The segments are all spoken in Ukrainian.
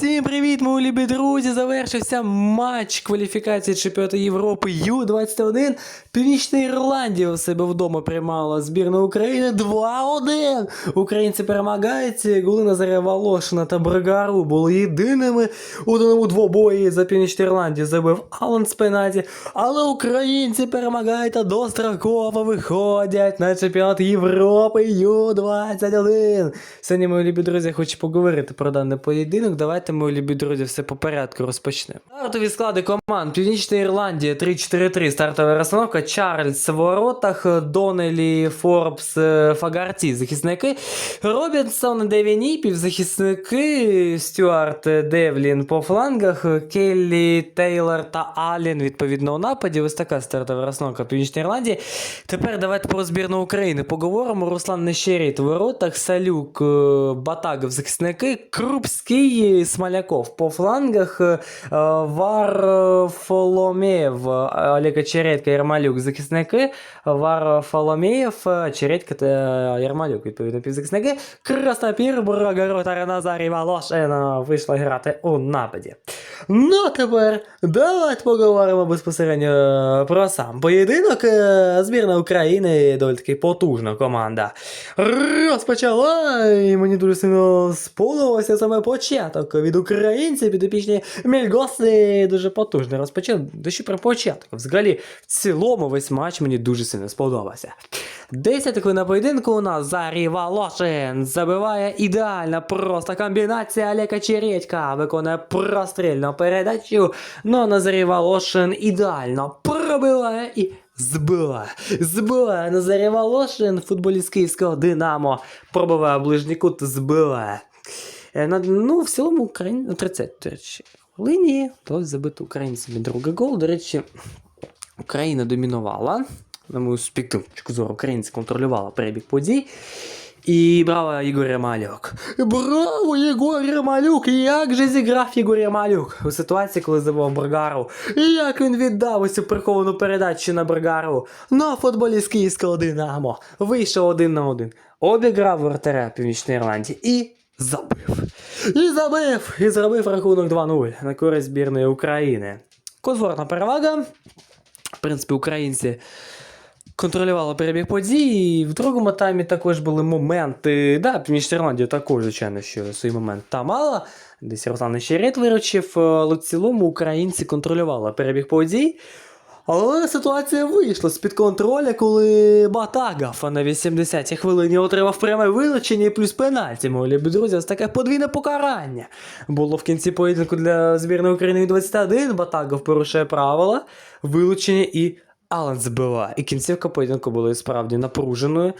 Всім привіт, мої любі друзі! Завершився матч кваліфікації чемпіонату Європи Ю-21. Північна Ірландія у себе вдома приймала збірну України 2-1. Українці перемагають. Голи Назаря Волошина та Брагару були єдиними у даному двобої за Північну Ірландію. Забив Алан з. Але українці перемагають та достроково виходять на чемпіонат Європи Ю-21. Сьогодні, мої любі друзі, хочу поговорити про даний поєдинок. Давайте, мої любі друзі, все по порядку розпочнемо. Стартові склади команд Північна Ірландія 3-4-3. Стартова розстановка. Чарльз в воротах, Донелі, Форбс, е, Фагарті, захисники. Робінсон, Девіні, півзахисники, Стюарт, Девлін по флангах, Келлі, Тейлор та Аллен, відповідно, у нападі. Ось така стартова розстановка Північної Ірландії. Тепер давайте про збірну України поговоримо. Руслан Нещеріт в воротах, Салюк, е, Батагов, захисники, Крупський, Смоляков по флангах, е, Варфоломєв, Олег Чередька, Ярмалюк, захисники, Варфоломєв, Чередька та Ярмалюк, відповідно, півзахисники, Краснопір, Брагород, Назарій Волошин вийшла грати у нападі. Ну, тепер давайте поговоримо безпосередньо про сам поєдинок. Е, Збірна України доволі таки потужна команда. Розпочала, і мені дуже сильно сподобався саме початок від українців, підопічні Мільгоси дуже потужно розпочав. До ще про початок. Взагалі, в цілому весь матч мені дуже сильно сподобався. 10 хвилин на поєдинку у нас Зарі Волошин забиває ідеальна просто комбінація Олега Чередька виконує прострільну передачу. Ну, Назарій Волошин ідеально пробиває і збиває. Збиває Назарій Волошин, футболіст київського Динамо. Пробиває ближній кут, збиває. Е, на- Ну, в цілому Україні на 33 хвилині вдалося забити українцями другий гол. До речі, Україна домінувала. На мою суб'єктивну зору, українці контролювала перебіг подій. І браво Єгор Ямалюк. Браво, Єгор Ямалюк! Як же зіграв Єгор Ямалюк у ситуації, коли забив Брагару? І як він віддав цю приховану передачу на Брагару? На футболіст київського Динамо. Вийшов один на один. Обіграв воротаря Північної Ірландії і забив. І забив! І зробив рахунок 2-0 на користь збірної України. Комфортна перевага. В принципі, українці контролювали перебіг подій. І в другому таймі також були моменти. Да, Північна Ірландія також, звичайно, що свій момент там мала. Десь Руслан ще Щерет виручив, але в цілому українці контролювали перебіг подій. Але ситуація вийшла з-під контролю, коли Батагов на 80-й хвилині отримав пряме вилучення і плюс пенальті. Мої друзі, ось таке подвійне покарання. Було в кінці поєдинку для збірної України 21. Батагов порушує правила, вилучення і Алан збиває. І кінцівка поєдинку була справді напруженою.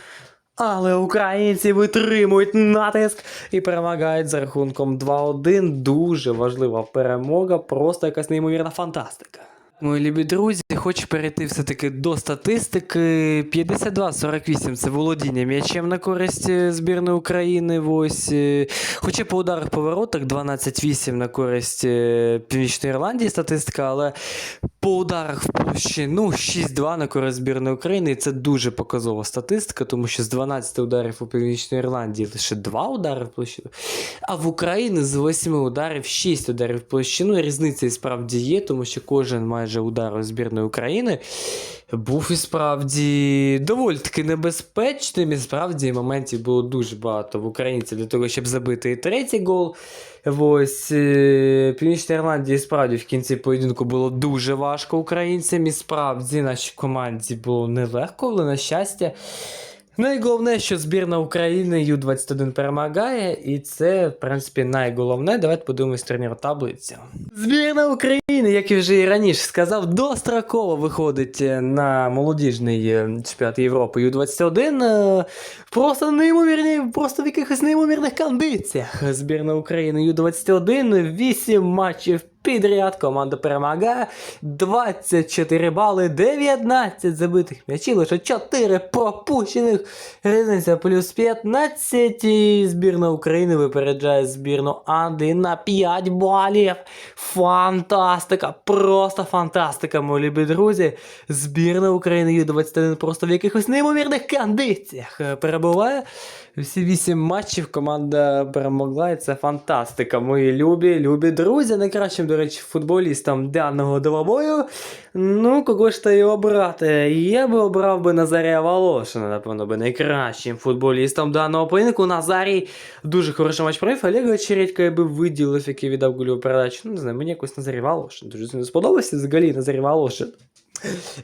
Але українці витримують натиск і перемагають за рахунком 2-1. Дуже важлива перемога, просто якась неймовірна фантастика. Мої любі друзі, хочу перейти все-таки до статистики. 52-48 це володіння м'ячем на користь е, збірної України. Ось. е, Хоча по ударах по воротах 12-8 на користь е, Північної Ірландії статистика, але по ударах в площину 6-2 на користь збірної України. І це дуже показова статистика, тому що з 12 ударів у Північної Ірландії лише 2 удари в площину. А в Україні з 8 ударів 6 ударів в площину. Різниця і справді є, тому що кожен майже удар у збірної України був і справді доволі таки небезпечним. І справді моментів було дуже багато в українців для того, щоб забити і третій гол. Ось е, Північна Ірландія і справді в кінці поєдинку було дуже важко українцям. І справді нашій команді було нелегко, але на щастя. Найголовне, що збірна України Ю-21 перемагає, і це, в принципі, найголовне. Давайте подивимось турнір таблицю. Збірна України, як і вже і раніше сказав, достроково виходить на молодіжний е, чемпіонат Європи Ю-21. Просто неймовірні, просто в якихось неймовірних кондиціях. Збірна України Ю-21, 8 матчів підряд. Команда перемагає. 24 бали, 19 забитих м'ячів, лише 4 пропущених. Різниця плюс 15. І збірна України випереджає збірну Анди на 5 балів. Фантастика! Просто фантастика, мої любі друзі. Збірна України Ю-21 просто в якихось неймовірних кондиціях е, перебуває. Всі вісім матчів команда перемогла, і це фантастика. Мої любі, любі друзі, найкращим, до речі, футболістам даного двобою. Ну, кого ж та й обрати? Я би обрав би Назарія Волошина, напевно, би найкращим футболістом даного поєдинку. Назарій дуже хороший матч провів. Олега Чередька я би виділив, який віддав гольову передачу. Ну, не знаю, мені якось Назарій Волошин. Дуже сподобався взагалі Назарій Волошин.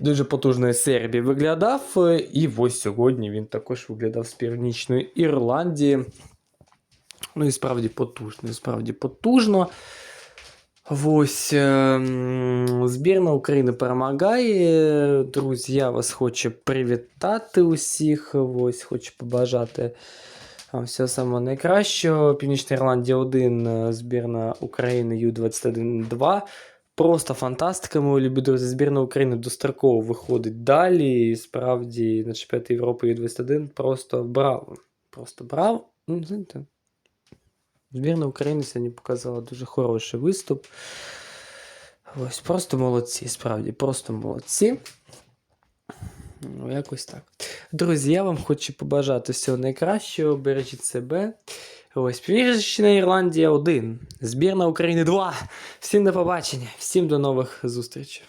Дуже потужної Сербії виглядав. е, І ось сьогодні він також виглядав з Північної Ірландії. Ну і справді потужно, і справді потужно. Ось е, збірна України перемагає. Друзі, я вас хочу привітати усіх. Ось хочу побажати всього самого найкращого. Північна Ірландія 1, збірна України Ю-21 2. Просто фантастика, мої любі друзі. Збірна України достроково виходить далі. І справді на чемпіонаті Європи Ю-21 просто браво. Просто браво. Ну, Збірна України сьогодні показала дуже хороший виступ. Ось, просто молодці, справді, просто молодці. Ну, якось так. Друзі, я вам хочу побажати всього найкращого. Бережіть себе. Ось, Північна Ірландія 1. Збірна України 2. Всім до побачення, всім до нових зустрічей.